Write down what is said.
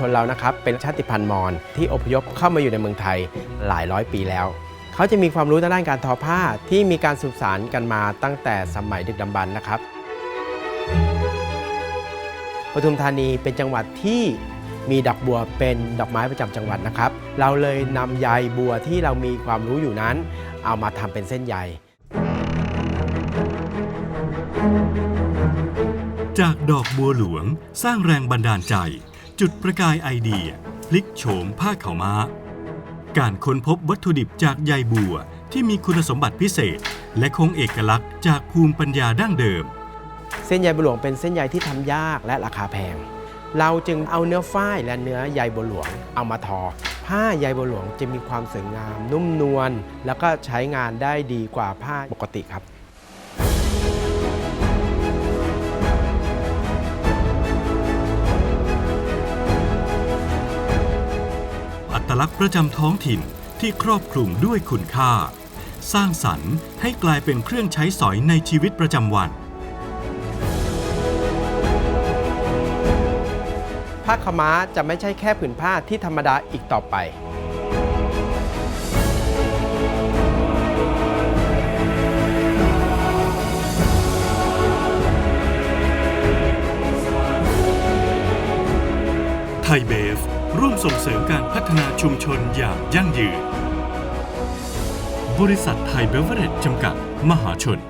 ชนเรานะครับเป็นชาติพันธุ์มอญที่อพยพเข้ามาอยู่ในเมืองไทยหลายร้อยปีแล้ว เขาจะมีความรู้ด้านการทอผ้าที่มีการสืบสานกันมาตั้งแต่สมัยดึกดำบรรพ์นะครับปทุมธานีเป็นจังหวัดที่มีดอกบัวเป็นดอกไม้ประจำจังหวัดนะครับ เราเลยนำใยบัวที่เรามีความรู้อยู่นั้น เอามาทำเป็นเส้นใย จากดอกบัวหลวงสร้างแรงบันดาลใจ จุดประกายไอเดีย พลิกโฉมผ้าขาวม้า การค้นพบวัตถุดิบจากใยบัวที่มีคุณสมบัติพิเศษ และคงเอกลักษณ์จากภูมิปัญญาดั้งเดิม เส้นใยบัวหลวงเป็นเส้นใยที่ทำยากและราคาแพง เราจึงเอาเนื้อฝ้ายและเนื้อใยบัวหลวงเอามาทอ ผ้าใยบัวหลวงจะมีความสวยงาม นุ่มนวลแล้วก็ใช้งานได้ดีกว่าผ้าปกติครับ ตลักษณ์ประจำท้องถิ่นที่ครอบคลุมด้วยคุณค่า สร้างสรรค์ให้กลายเป็นเครื่องใช้สอยในชีวิตประจำวัน ผ้าขาวม้าจะไม่ใช่แค่ผืนผ้าที่ธรรมดาอีกต่อไป ไทยเบฟ ร่วมส่งเสริมการพัฒนาชุมชนอย่างยั่งยืน บริษัทไทยเบเวอเรจจำกัด มหาชน